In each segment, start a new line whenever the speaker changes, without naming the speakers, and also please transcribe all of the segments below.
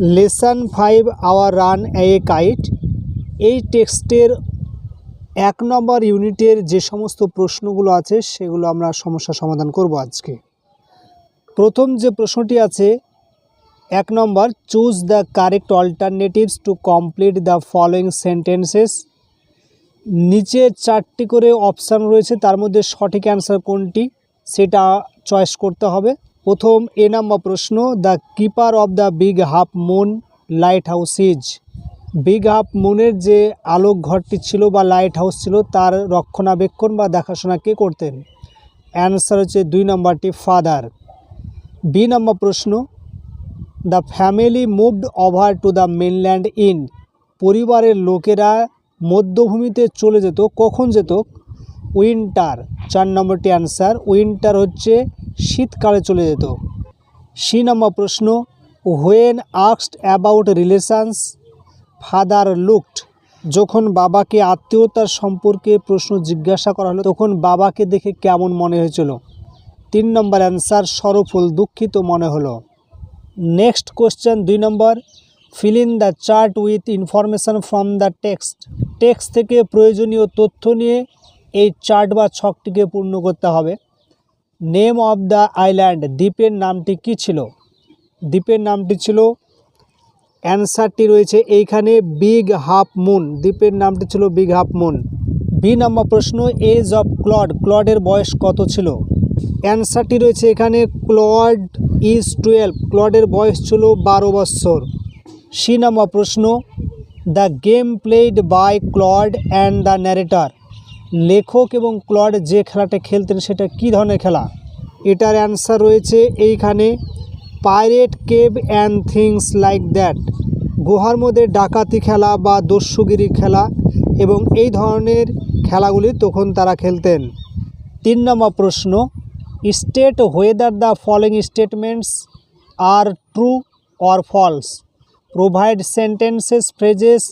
Lesson five our run a kite. এই টেক্সটের এক নম্বর ইউনিটের যে সমস্ত প্রশ্নগুলো আছে, সেগুলো আমরা সমস্যা সমাধান করব আজকে। প্রথম যে প্রশ্নটি আছে, এক নম্বর choose the correct alternatives to complete the following sentences নিচে চারটি করে অপশান রয়েছে, তার মধ্যে সঠিক অ্যান্সার কোনটি, সেটা চয়েস করতে হবে। প্রথম এ নাম্বার প্রশ্ন, the keeper of the big half moon lighthouse is big half মুনের যে আলোক ঘরটি ছিল বা লাইট হাউস ছিল, তার রক্ষণাবেক্ষণ বা দেখাশোনা কে করতেন? অ্যান্সার হচ্ছে দুই নম্বরটি ফাদার। বি নম্বর প্রশ্ন, the family moved over to the mainland in. পরিবারের লোকেরা মধ্যভূমিতে চলে যেত, কখন যেত? উইন্টার। চার নম্বরটি অ্যান্সার, উইন্টার হচ্ছে শীতকালে চলে যেত। সি নম্বর প্রশ্ন হোয়েন আক্সড অ্যাবাউট রিলেশনস ফাদার লুকড যখন বাবাকে আত্মীয়তার সম্পর্কে প্রশ্ন জিজ্ঞাসা করা হলো, তখন বাবাকে দেখে কেমন মনে হয়েছিল? তিন নম্বর অ্যান্সার, সরফুল দুঃখিত মনে হলো। নেক্সট কোশ্চেন, দুই number fill in the chart with information from the text text থেকে প্রয়োজনীয় তথ্য নিয়ে এই চার্ট বা ছকটিকে পূর্ণ করতে হবে। নেম অফ দ্য আইল্যান্ড, দ্বীপের নামটি কি ছিল? দ্বীপের নামটি ছিল, অ্যান্সারটি রয়েছে এইখানে, বিগ হাফ মুন। দ্বীপের নামটি ছিল big half moon. B number প্রশ্ন, এজ অফ ক্লড, ক্লডের বয়স কত ছিল? অ্যান্সারটি রয়েছে এখানে, ক্লড ইজ টুয়েলভ, ক্লডের বয়স ছিল বারো বৎসর সি নম্বর প্রশ্ন, the game played by Claude and the narrator. লেখক এবং ক্লড যে খেলাটা খেলতেন সেটা কী ধরনের খেলা? এটার অ্যান্সার রয়েছে এইখানে pirate cave and things like that গুহার মধ্যে ডাকাতি খেলা বা দস্যুগিরি খেলা এবং এই ধরনের খেলাগুলি তখন তারা খেলতেন। তিন নম্বর প্রশ্ন state whether the following statements are true or false provide sentences phrases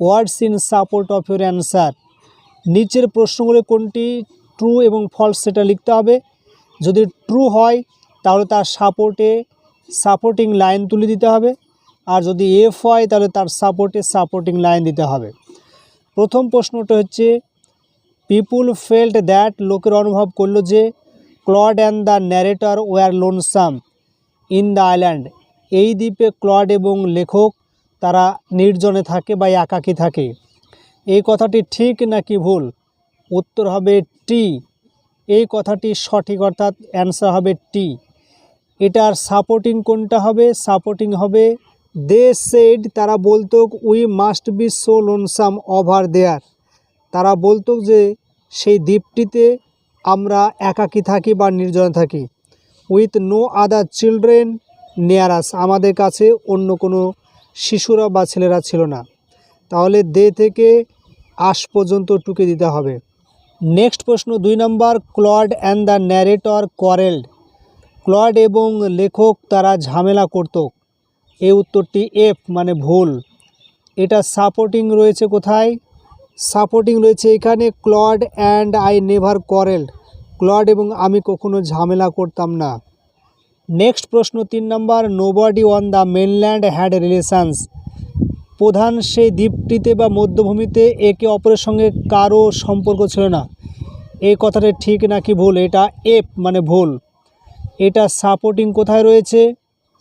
words in support of your answer নিচের প্রশ্নগুলি কোনটি? ট্রু এবং ফলস সেটা লিখতে হবে। যদি ট্রু হয়, তাহলে তার সাপোর্টে সাপোর্টিং লাইন তুলে দিতে হবে। আর যদি এফ হয়, তাহলে তার সাপোর্টে সাপোর্টিং লাইন দিতে হবে। প্রথম প্রশ্নটা হচ্ছে পিপুল ফেল্ট দ্যাট লোকের অনুভব করল যে Claude and the narrator were lonesome in the island এই দ্বীপে ক্লড এবং লেখক, তারা নির্জনে থাকে বা একাকী থাকে। এই কথাটি ঠিক নাকি ভুল? উত্তর হবে টি এই কথাটি সঠিক অর্থাৎ অ্যান্সার হবে টি এটার সাপোর্টিং কোনটা হবে? সাপোর্টিং হবে দে সেড তারা বলতো we must be so lonesome over there তারা বলতো যে সেই দ্বীপটিতে আমরা একাকী থাকি বা নির্জনে থাকি। With no other children near us আমাদের কাছে অন্য কোনো শিশুরা বা ছেলেরা ছিল না। তাহলে দে থেকে আশ পর্যন্ত টুকে দিতে হবে। নেক্সট প্রশ্ন দুই number, Claude and the narrator quarrelled Claude এবং লেখক তারা ঝামেলা করত। এই উত্তরটি এফ মানে ভুল। এটা সাপোর্টিং রয়েছে কোথায়? সাপোর্টিং রয়েছে এখানে, Claude and I never quarrelled Claude এবং আমি কখনো ঝামেলা করতাম না। নেক্সট প্রশ্ন তিন number, nobody on the mainland had relations. প্রধান সেই দ্বীপটিতে বা মধ্যভূমিতে একে অপরের সঙ্গে কারও সম্পর্ক ছিল না। এই কথাটা ঠিক নাকি ভুল? এটা এফ মানে ভুল। এটা সাপোর্টিং কোথায় রয়েছে?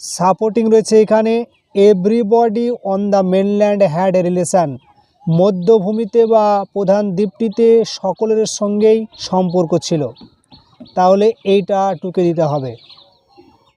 সাপোর্টিং রয়েছে এখানে everybody on the mainland had relation. মধ্যভূমিতে বা প্রধান দ্বীপটিতে সকলের সঙ্গেই সম্পর্ক ছিল। তাহলে এইটা টুকে দিতে হবে।